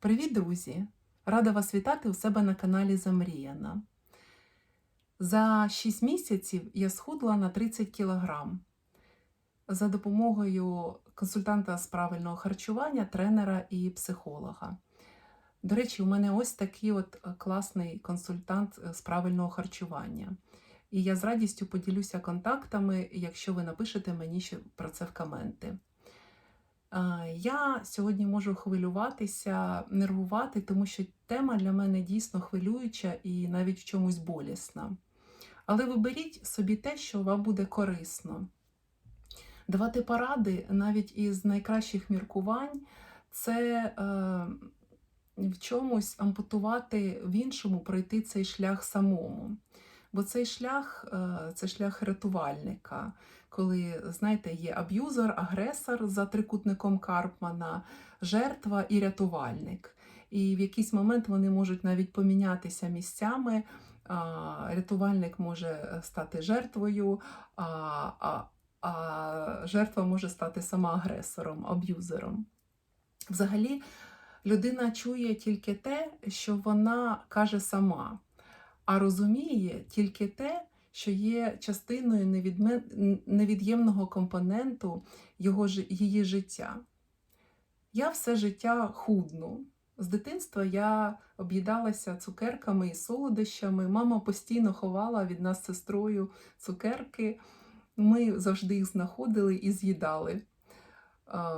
Привіт, друзі! Рада вас вітати у себе на каналі Замріяна. За 6 місяців я схудла на 30 кілограм за допомогою консультанта з правильного харчування, тренера і психолога. До речі, у мене ось такий от е, класний консультант е, з правильного харчування. І я з радістю поділюся контактами, якщо ви напишете мені про це в коменти. Е, Я сьогодні можу хвилюватися, нервувати, тому що тема для мене дійсно хвилююча і навіть в чомусь болісна. Але виберіть собі те, що вам буде корисно. Давати поради навіть із найкращих міркувань це е, в чомусь ампутувати в іншому, пройти цей шлях самому. Бо цей шлях е, це шлях рятувальника, коли, знаєте, є аб'юзер, агресор за трикутником Карпмана, жертва і рятувальник. І в якийсь момент вони можуть навіть помінятися місцями. Рятувальник може стати жертвою, а, а, а жертва може стати сама агресором, аб'юзером. Взагалі, людина чує тільки те, що вона каже сама, а розуміє тільки те, що є частиною невід'ємного компоненту його, її життя. Я все життя худну. З дитинства я об'їдалася цукерками і солодощами. Мама постійно ховала від нас сестрою цукерки. Ми завжди їх знаходили і з'їдали.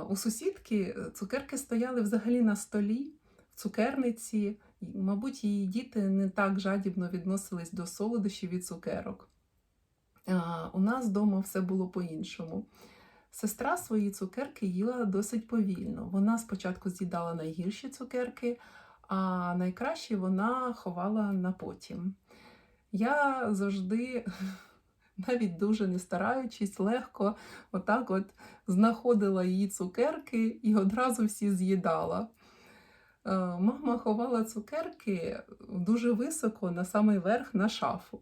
У сусідки цукерки стояли взагалі на столі, в цукерниці. Мабуть, її діти не так жадібно відносились до солодощів і цукерок. А, У нас вдома все було по-іншому. Сестра свої цукерки їла досить повільно. Вона спочатку з'їдала найгірші цукерки, а найкращі вона ховала на потім. Я завжди, навіть дуже не стараючись, легко отак от знаходила її цукерки і одразу всі з'їдала. Е, Мама ховала цукерки дуже високо на самий верх на шафу.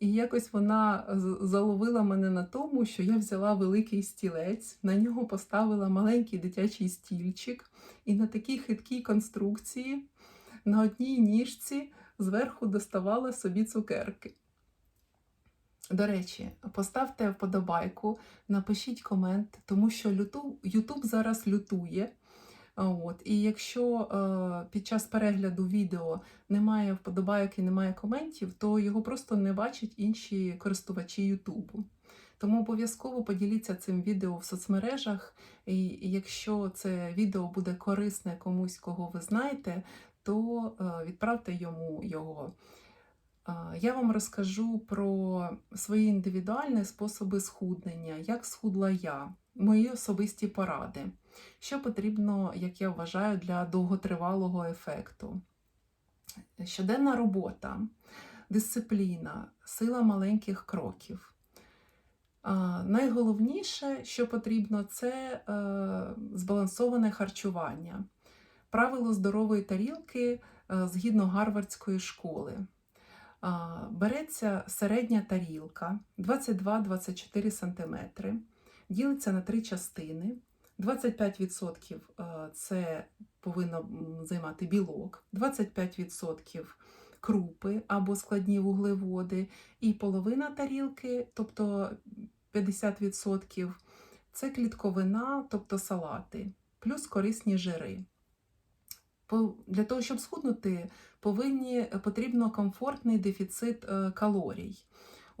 І якось вона заловила мене на тому, що я взяла великий стілець, на нього поставила маленький дитячий стільчик, і на такій хиткій конструкції на одній ніжці зверху доставала собі цукерки. До речі, поставте вподобайку, напишіть комент, тому що Ютуб зараз лютує. От. І якщо е, під час перегляду відео немає вподобайок і немає коментів, то його просто не бачать інші користувачі Ютубу. Тому обов'язково поділіться цим відео в соцмережах, і якщо це відео буде корисне комусь, кого ви знаєте, то е, відправте йому його. Я вам розкажу про свої індивідуальні способи схуднення, як схудла я, мої особисті поради. Що потрібно, як я вважаю, для довготривалого ефекту? Щоденна робота, дисципліна, сила маленьких кроків. Найголовніше, що потрібно, це е, збалансоване харчування, правило здорової тарілки е, згідно гарвардської школи. Береться середня тарілка 22-24 см, ділиться на три частини. 25% е, це повинно займати білок, 25% крупи або складні вуглеводи, і половина тарілки, тобто 50% це клітковина, тобто салати, плюс корисні жири. Для того, щоб схуднути, повинні, потрібно комфортний дефіцит е, калорій.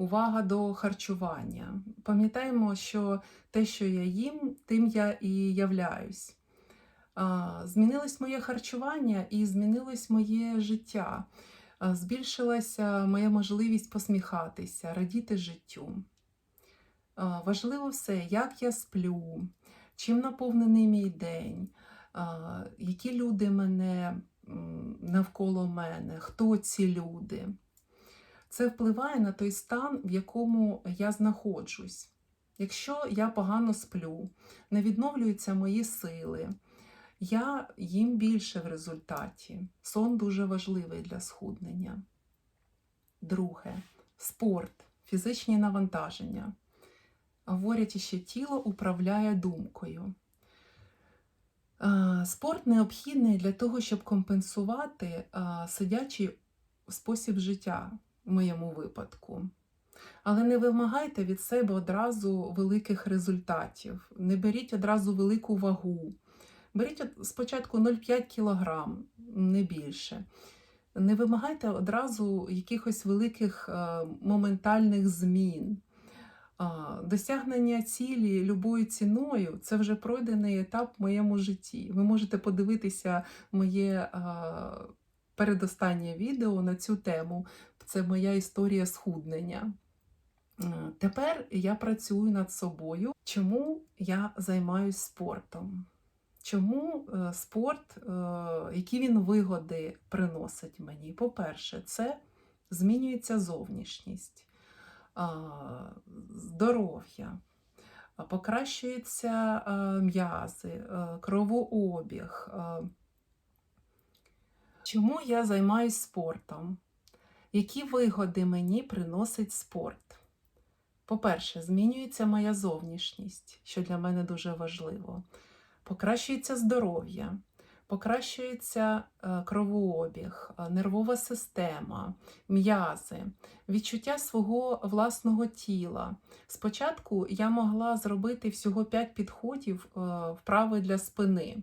Увага до харчування. Пам'ятаємо, що те, що я їм, тим я і являюсь. Змінилось моє харчування і змінилось моє життя. Збільшилася моя можливість посміхатися, радіти життю. Важливо все, як я сплю, чим наповнений мій день, які люди мене навколо мене, хто ці люди. Це впливає на той стан, в якому я знаходжусь. Якщо я погано сплю, не відновлюються мої сили, я їм більше в результаті. Сон дуже важливий для схуднення. Друге спорт, фізичні навантаження. Говорять, що тіло управляє думкою. Спорт необхідний для того, щоб компенсувати сидячий спосіб життя моєму випадку. Але не вимагайте від себе одразу великих результатів. Не беріть одразу велику вагу. Беріть спочатку 0,5 кг, не більше. Не вимагайте одразу якихось великих е, моментальних змін. Досягнення цілі любою ціною це вже пройдений етап в моєму житті. Ви можете подивитися моє а, передостаннє відео на цю тему. Це моя історія схуднення. Е, Тепер я працюю над собою. Чому я займаюся спортом? Чому е, спорт, е, які він вигоди приносить мені? По-перше, це змінюється зовнішність, здоров'я, покращуються м'язи, кровообіг. Чому я займаюся спортом? Які вигоди мені приносить спорт? По-перше, змінюється моя зовнішність, що для мене дуже важливо. Покращується здоров'я, покращується е, кровообіг, е, нервова система, м'язи, відчуття свого власного тіла. Спочатку я могла зробити всього 5 підходів е, вправи для спини.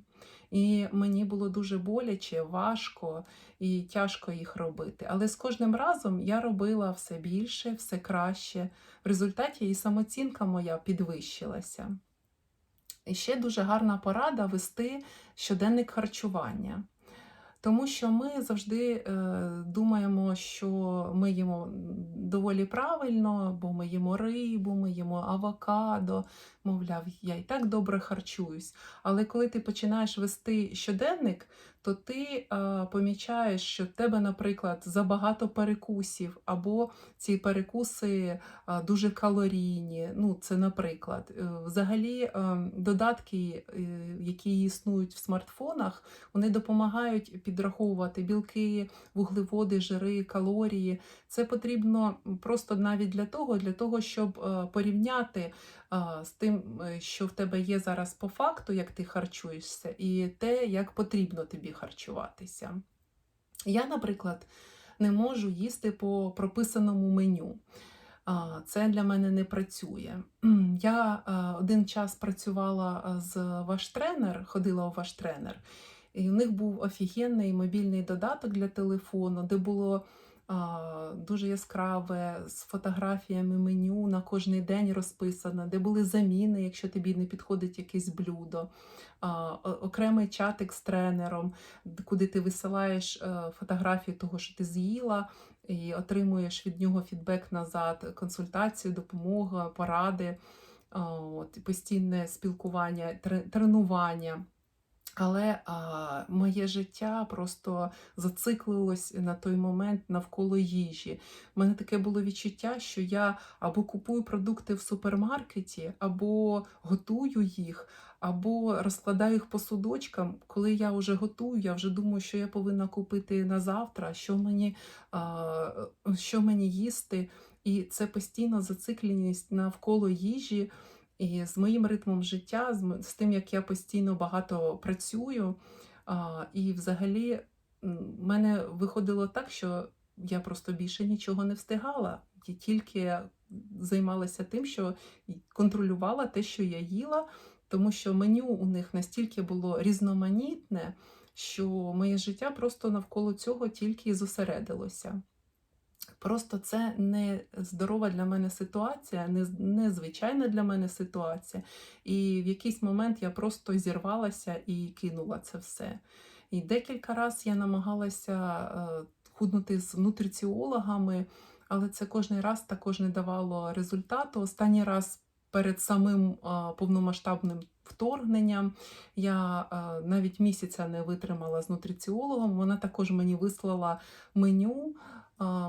І мені було дуже боляче, важко і тяжко їх робити. Але з кожним разом я робила все більше, все краще. В результаті і самоцінка моя підвищилася. І ще дуже гарна порада вести щоденник харчування. Тому що ми завжди е, думаємо, що ми їмо доволі правильно, бо ми їмо рибу, ми їмо авокадо, мовляв, я і так добре харчуюсь. Але коли ти починаєш вести щоденник, то ти е, помічаєш, що в тебе, наприклад, забагато перекусів, або ці перекуси е, дуже калорійні. Ну, це наприклад. Е, Взагалі, е, додатки, е, які існують в смартфонах, вони допомагають підраховувати білки, вуглеводи, жири, калорії. Це потрібно просто навіть для того, для того, щоб е, порівняти а, з тим, що в тебе є зараз по факту, як ти харчуєшся, і те, як потрібно тобі харчуватися. Я, наприклад, не можу їсти по прописаному меню. Це для мене не працює. Я один час працювала з ваш тренер, ходила у ваш тренер, і у них був офігенний мобільний додаток для телефону, де було дуже яскраве з фотографіями меню на кожний день розписано, де були заміни, якщо тобі не підходить якесь блюдо, окремий чатик з тренером, куди ти висилаєш е, фотографію того, що ти з'їла, і отримуєш від нього фідбек назад, консультацію, допомогу, поради, от, постійне спілкування, тре- тренування. Але а, моє життя просто зациклилось на той момент навколо їжі. У мене таке було відчуття, що я або купую продукти в супермаркеті, або готую їх, або розкладаю їх по судочкам. Коли я вже готую, я вже думаю, що я повинна купити на завтра, що мені, а, що мені їсти. І це постійно зацикленість навколо їжі. І з моїм ритмом життя, з, тим, як я постійно багато працюю, і взагалі в мене виходило так, що я просто більше нічого не встигала. Я тільки займалася тим, що контролювала те, що я їла, тому що меню у них настільки було різноманітне, що моє життя просто навколо цього тільки і зосередилося. Просто це не здорова для мене ситуація, не, незвичайна для мене ситуація. І в якийсь момент я просто зірвалася і кинула це все. І декілька разів я намагалася е, худнути з нутриціологами, але це кожен раз також не давало результату. Останній раз перед самим е, повномасштабним вторгненням я е, навіть місяця не витримала з нутриціологом. Вона також мені вислала меню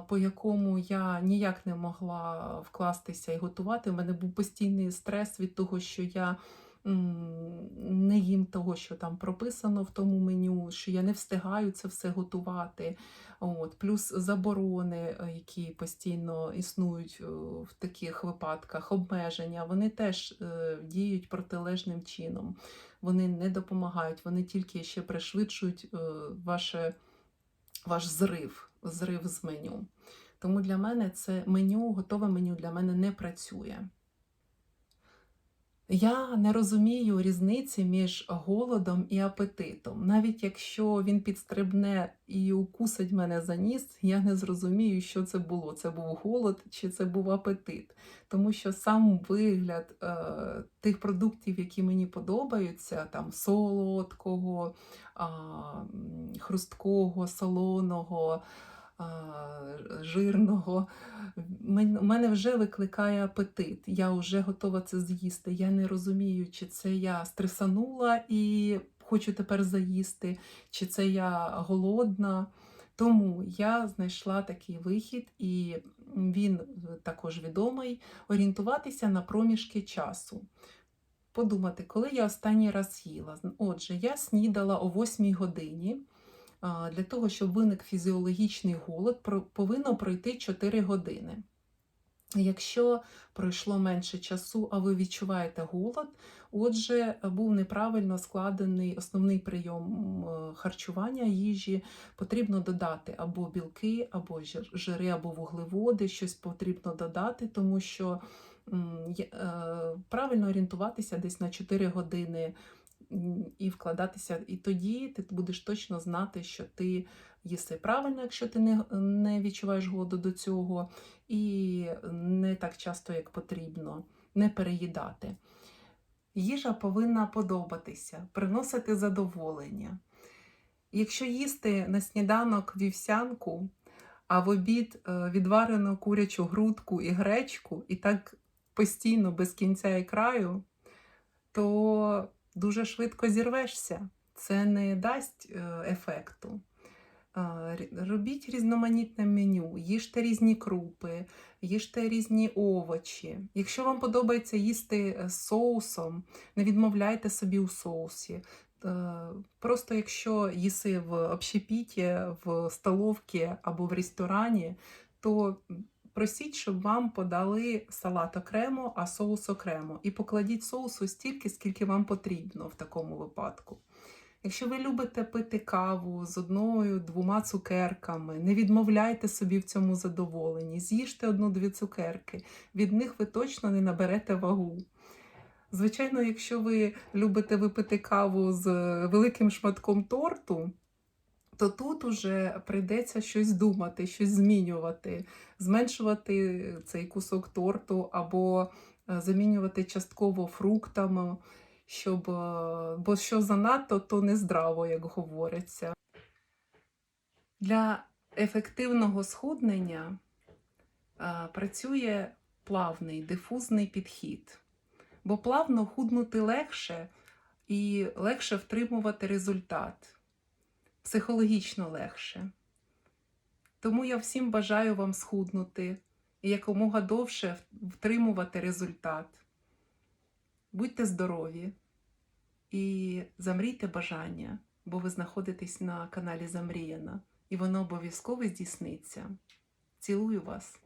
по якому я ніяк не могла вкластися і готувати. У мене був постійний стрес від того, що я не їм того, що там прописано в тому меню, що я не встигаю це все готувати. От, плюс заборони, е, які постійно існують е, в таких випадках, обмеження, вони теж е, діють протилежним чином. Вони не допомагають, вони тільки ще пришвидшують ваше, ваш зрив, зрив з меню. Тому для мене це меню, готове меню для мене не працює. Я не розумію різниці між голодом і апетитом. Навіть якщо він підстрибне і укусить мене за ніс, я не зрозумію, що це було. Це був голод чи це був апетит. Тому що сам вигляд е, тих продуктів, які мені подобаються, там солодкого, м, хрусткого, солоного, жирного, мен- мене вже викликає апетит. Я вже готова це з'їсти. Я не розумію, чи це я стресанула і хочу тепер заїсти, чи це я голодна. Тому я знайшла такий вихід, і він також відомий орієнтуватися на проміжки часу. Подумати, коли я останній раз їла. Отже, я снідала о 8 годині. Для того, щоб виник фізіологічний голод, повинно пройти 4 години. Якщо пройшло менше часу, а ви відчуваєте голод, отже, був неправильно складений основний прийом е, харчування їжі. Потрібно додати або білки, або жир- жири, або вуглеводи, щось потрібно додати, тому що е, правильно орієнтуватися десь на 4 години і вкладатися. І тоді ти будеш точно знати, що ти їси правильно, якщо ти не, не відчуваєш голоду до цього, і не так часто, як потрібно, не переїдати. Їжа повинна подобатися, приносити задоволення. Якщо їсти на сніданок вівсянку, а в обід е, відварену курячу грудку і гречку, і так постійно без кінця і краю, то дуже швидко зірвешся. Це не дасть е, ефекту. А, Робіть різноманітне меню, їжте різні крупи, їжте різні овочі. Якщо вам подобається їсти е, з соусом, не відмовляйте собі у соусі. Е, Просто якщо їси в общепіті, в столовці або в ресторані, то просіть, щоб вам подали салат окремо, а соус окремо. І покладіть соусу стільки, скільки вам потрібно в такому випадку. Якщо ви любите пити каву з одною двома цукерками, не відмовляйте собі в цьому задоволенні. З'їжте одну-дві цукерки, від них ви точно не наберете вагу. Звичайно, якщо ви любите випити каву з великим шматком торту, то тут уже прийдеться щось думати, щось змінювати, зменшувати цей кусок торту або е, замінювати частково фруктами, щоб, е, бо що занадто, то не здраво, як говориться. Для ефективного схуднення е, працює плавний дифузний підхід, бо плавно худнути легше і легше втримувати результат, психологічно легше. Тому я всім бажаю вам схуднути і якомога довше втримувати результат. Будьте здорові і замрійте бажання, бо ви знаходитесь на каналі Замріяна, і воно обов'язково здійсниться. Цілую вас!